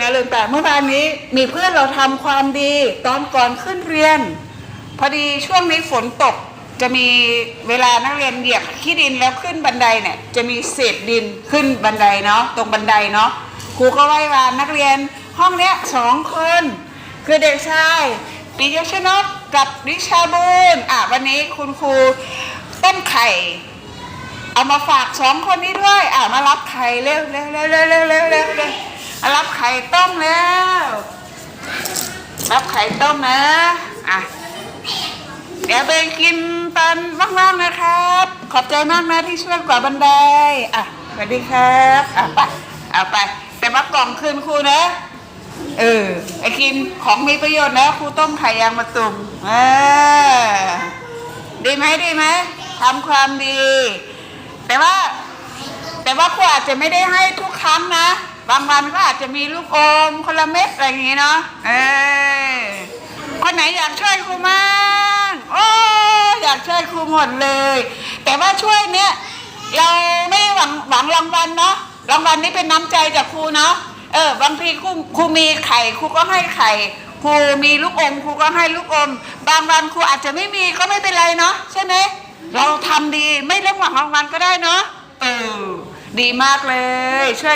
นะลืมแต่เมื่อวานนี้มีเพื่อนเราทำความดี ตอนก่อนขึ้นเรียน พอดีช่วงนี้ฝนตกจะมีเวลานักเรียนเหยียบขี้ดินแล้วขึ้นบันไดเนี่ยจะมีเศษดินขึ้นบันไดเนาะตรงบันไดเนาะครูก็ไว้วานนักเรียนห้องเนี้ยสองคน คือเด็กชายปิยชนกกับริชาบูนอะวันนี้คุณครูต้มไข่ เอามาฝากสองคนนี้ด้วย อะมารับไข่เร็วเร็วเร็วเร็วเร็วเร็วเอรับไข่ต้มแล้ว รับไข่ต้มนะอะเดี๋ยวไปกินตอนว่างๆนะครับ ขอบใจมากนะที่ช่วยกวาดบันไดอะสวัสดีครับอะไปเอาไปแต่ว่ากล่องคืนครูนะเออไอ้กินของมีประโยชน์นะครูต้มไข่ยางมะตุ่มเออดีไหมดีไหมทำความดี แต่ว่า แต่ว่าครูอาจจะไม่ได้ให้ทุกครั้งนะ บางวันก็อาจจะมีลูกอมคนละเม็ดอะไรอย่างงี้เนาะเออคนไหนอยากช่วยครูมั่งโอ้อยากช่วยครูหมดเลย แต่ว่าช่วยเนี่ยเราไม่หวังหวังรางวัลเนาะรางวัลนี้เป็นน้ำใจจากครูเนาะเออบางทีครูครูมีไข่ครูก็ให้ไข่ครูมีลูกอมครูก็ให้ลูกอม บางวันครูอาจจะไม่มีก็ไม่เป็นไรเนาะใช่ไหมเราทำดีไม่เรื่องหวังรางวัลก็ได้เนาะเออดีมากเลยช่วย